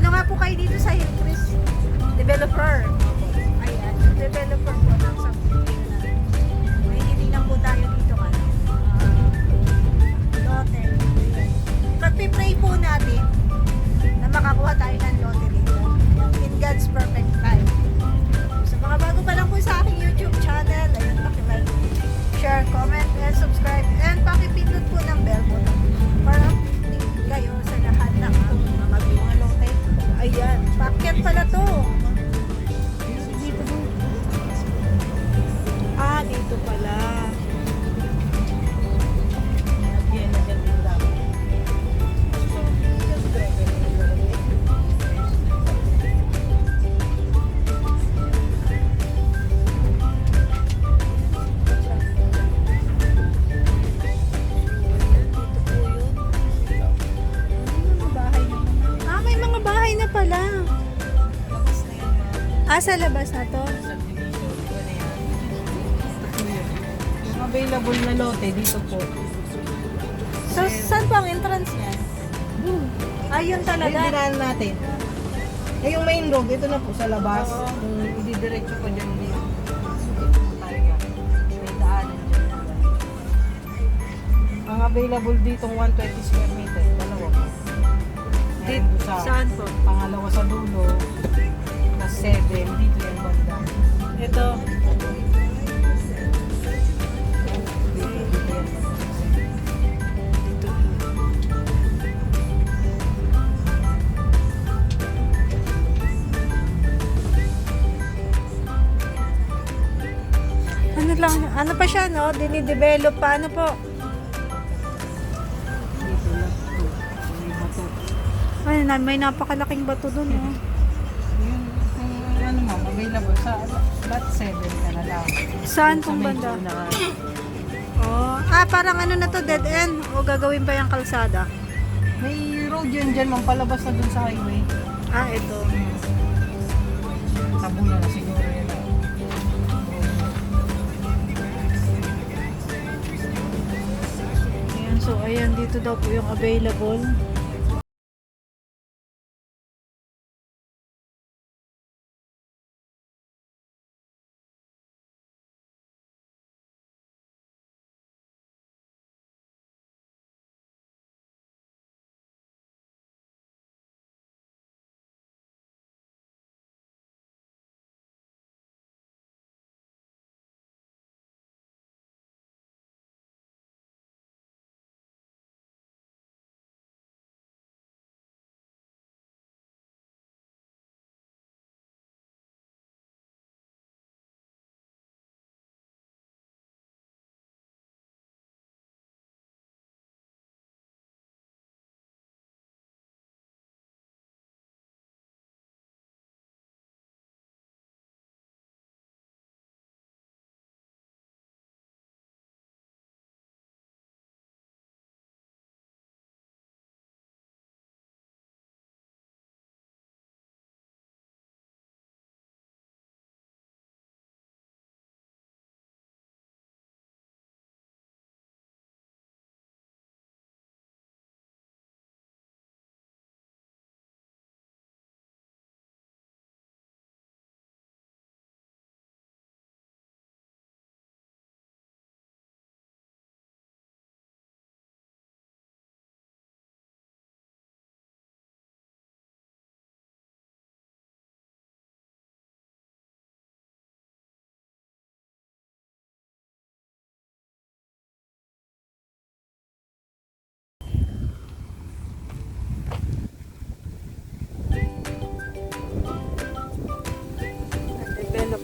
Ano nga po kayo dito sa Hillcrest? Developer. Ayan, developer po ng subdivision natin. May titingnan po tayo dito ano. ah, lote. Ayan. Pagpipray po natin Ah, sa labas na to? Available na lote dito po. So, saan po ang entrance niya? Ayun Ay, talaga. dinaan natin. Eh, yung main road, ito na po sa labas. Kung ididiretso pa dyan dyan. Ang available dito 120 square meter. Dalawa po. Dito, saan po? pangalawa sa dulo. Plus 7. Dito yung banda. Ito. Ano lang, ano pa siya, no? Dinidevelop pa, ano po? Ay, may napakalaking bato dun, no? Available sa lot 7 ka na lang. Saan medyo banda? na- Oh. Ah, parang ano na to, dead end? O gagawin pa yung kalsada? May road yun dyan ma'am, palabas na dun sa highway. Ah, ito. Tabula na siguro yun. ah. Ayan, so ayan, dito daw po yung available.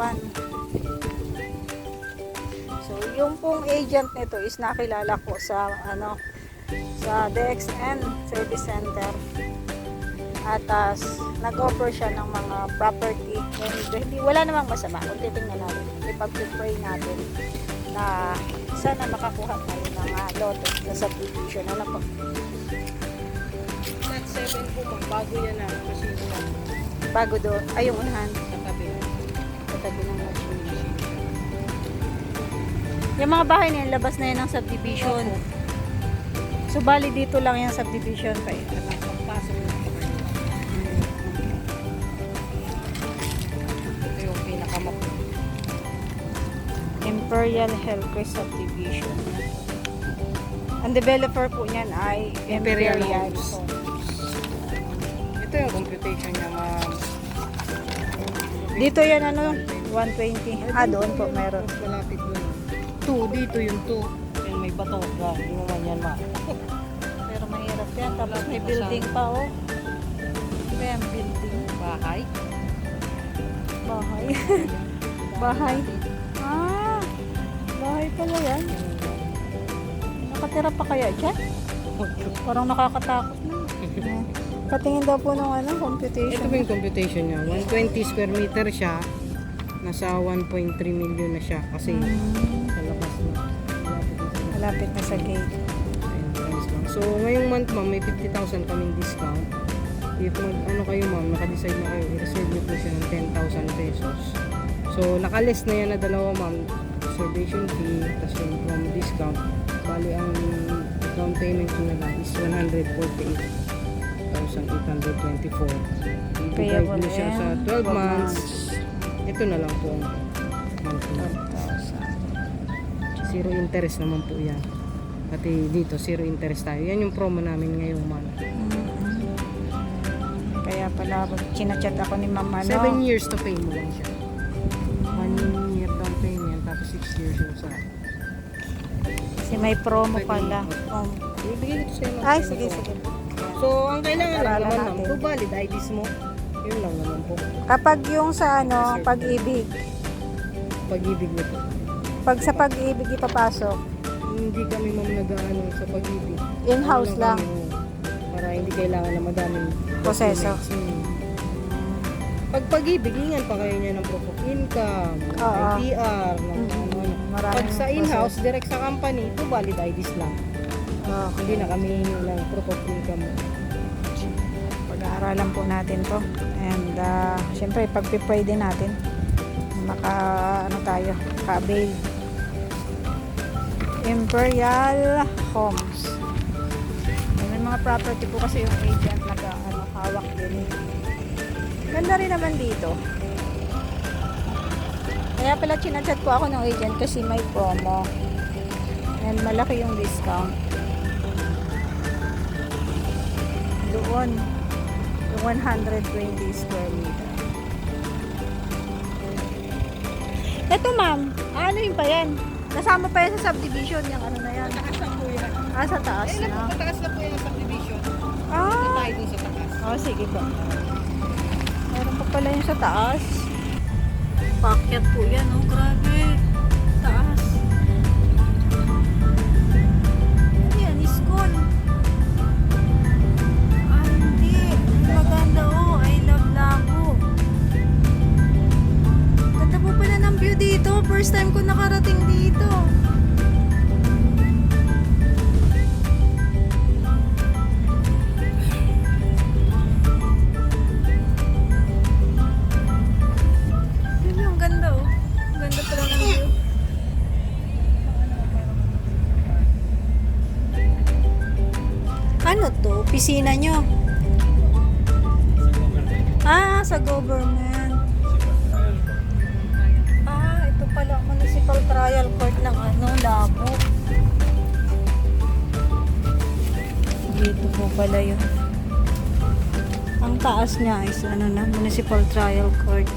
Developan. So, yung pong agent nito is nakilala ko sa ano sa DXN Service Center. At as nag-offer siya ng mga property and hindi wala namang masama kung titingnan natin ipag-pray natin na sana makakuha tayo ng uh, lote sa subdivision ano po Lot 7 po bago yan na. Kasi yun lang bago doon ay yung unahan tabi ng subdivision. Yung mga bahay na yun, labas na yun ng subdivision. So, bali dito lang yung subdivision pa eh. Pagpasok na. Ito yung pinakamak. Imperial Hellcrest Subdivision. Ang developer po niyan ay Imperial, Imperial Homes. Homes. Ito yung computation niya, ma'am. Dito yan ano, 120. Ah, doon po meron. Malapit doon. 2, dito yung 2. Yan may bato. Yan, hindi mo man yan, ma'am. Pero mahirap yan. Tapos may building pa, oh. Ba yan? Building. Bahay. Bahay. Bahay. Ah, bahay pala yan. Nakatira pa kaya dyan? Parang nakakatakot na. Patingin daw po ng ano, Ito computation. po yung computation niya. 120 square meter siya. Nasa 1.3 million na siya. Kasi sa labas na. Malapit na sa na gate. lang. So, ngayong month, ma'am, may 50,000 kaming discount. If mag, ano kayo, ma'am, nakadecide na kayo, i-reserve niyo po siya ng 10,000 pesos. So, nakalist na yan na dalawa, ma'am. Reservation fee, tapos yung promo discount. Bali, ang down payment nyo na lang is 148,824. I-divide Payable nyo siya sa in 12 12 months. Ito na lang po ang monthly. 12,000. Zero interest naman po yan. Pati dito, zero interest tayo. Yan yung promo namin ngayong month. Kaya pala, chinachat ako ni mama, no? 7 years to pay mo lang siya. 1 year down payment, tapos 6 years yung sa... Kasi may promo pala. Oh. Ibigay ko sa'yo. Ay, sige, sige. So, ang kailangan lang naman, ma'am, valid IDs mo. Yun lang naman po. Kapag yung sa ano, pag-ibig, Pag-ibig mo po. pag sa pag-ibig ipapasok, Hindi kami ma'am nag-ano sa pag-ibig. in-house lang. kami, para hindi kailangan na madaming Proseso. Hmm. Pag pag-ibig, ingan pa kayo niya ng proof of income, Oo. ITR, ng Mm, ano, ano. maraming Pag sa in-house, direct sa company, ito valid IDs lang. Oh, Hindi na kami ng proof of income. pag-aaralan po natin to. And, uh, syempre, pag-pray din natin, maka, ano tayo, ka-avail. Imperial Homes. May mga property po kasi yung agent nag, ano, hawak din. Ganda rin naman dito. Kaya pala chinachat ko ako ng agent kasi may promo. And malaki yung discount. Doon, 120 square meter. Ito ma'am, ano yun pa yan? Kasama pa yan sa subdivision, yung ano na yan. Taas na po yan. Ah, sa taas Eh, na. mataas na po yan sa subdivision. Ah, Tayo dun sa taas. oh, sige po. Meron pa pala yung sa taas. Pakyat po yan, oh, grabe. Dito. First time ko nakarating dito. Yung ganda, oh. Ganda pala ng view. Ano to? Pisina nyo? Ah, sa government. Pala municipal trial court ng ano, Labo. Dito po pala yun. Ang taas niya is ano na, municipal trial court.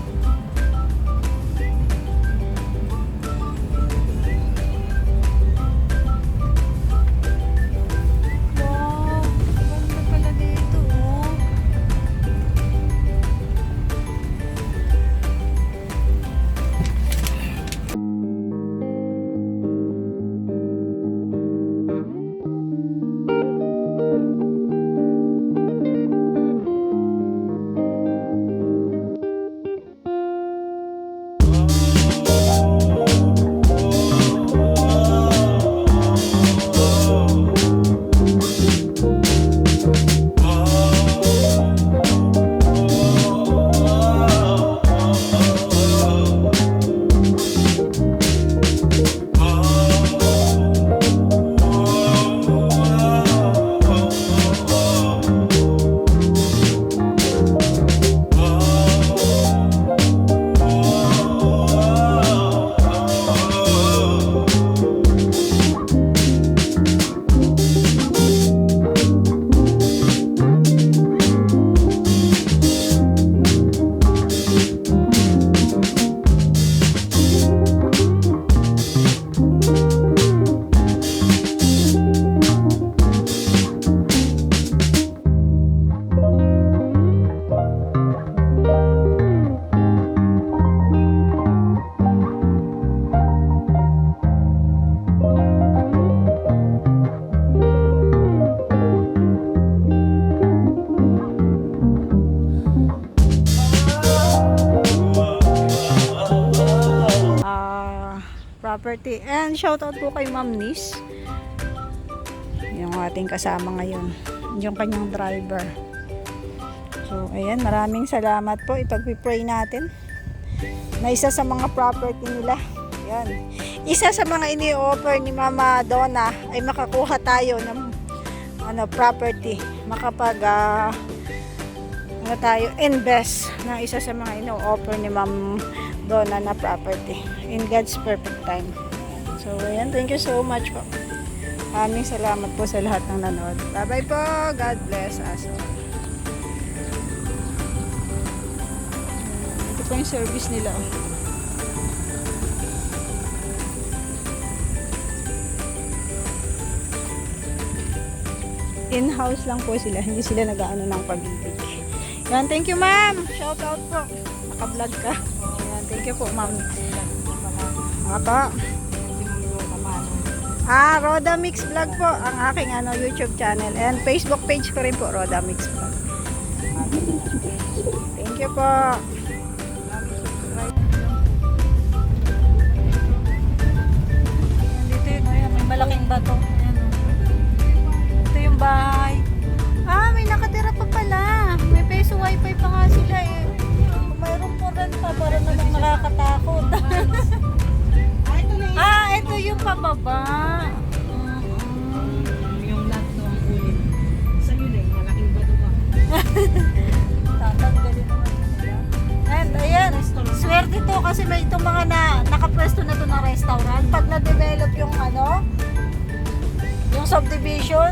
Property. And shoutout po kay Ma'am Nis. Yung ating kasama ngayon. Yung kanyang driver. So, ayan, maraming salamat po. Ipag-pray natin na isa sa mga property nila. Yan. Isa sa mga ini-offer ni Mama Donna ay makakuha tayo ng ano property. Makapag ah, ano tayo invest ng isa sa mga ino-offer ni Ma'am Donna na property in God's perfect time. So, ayan. Thank you so much po. Maraming salamat po sa lahat ng nanood. Bye-bye po. God bless us all. Ito po yung service nila. oh. In-house lang po sila. Hindi sila nag-ano ng pag-ibig. Yan, thank you ma'am. Shout out po. Naka-vlog ka. Thank you po ma'am. Mga. Ah, Roda Mix Vlog po ang aking ano YouTube channel and Facebook page ko rin po Roda Mix Vlog. Thank you po. Dito yun, ayan, may malaking bato. Ayan. Ito yung bahay. Ah, may nakatira pa pala. May peso wifi pa nga sila eh. Mayroon po rin pa, para namang nakakatakot. ah, ito yung pababa. Mm-mm. Yung lot to ang kunin. Sa yun eh, malaking bato pa. Tatanggalin naman nila. And ayan, swerte to kasi may itong mga na nakapwesto na to ng restaurant. Pag na-develop yung ano, yung subdivision,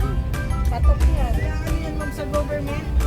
patok yan. Kaya ano yan ma'am sa government?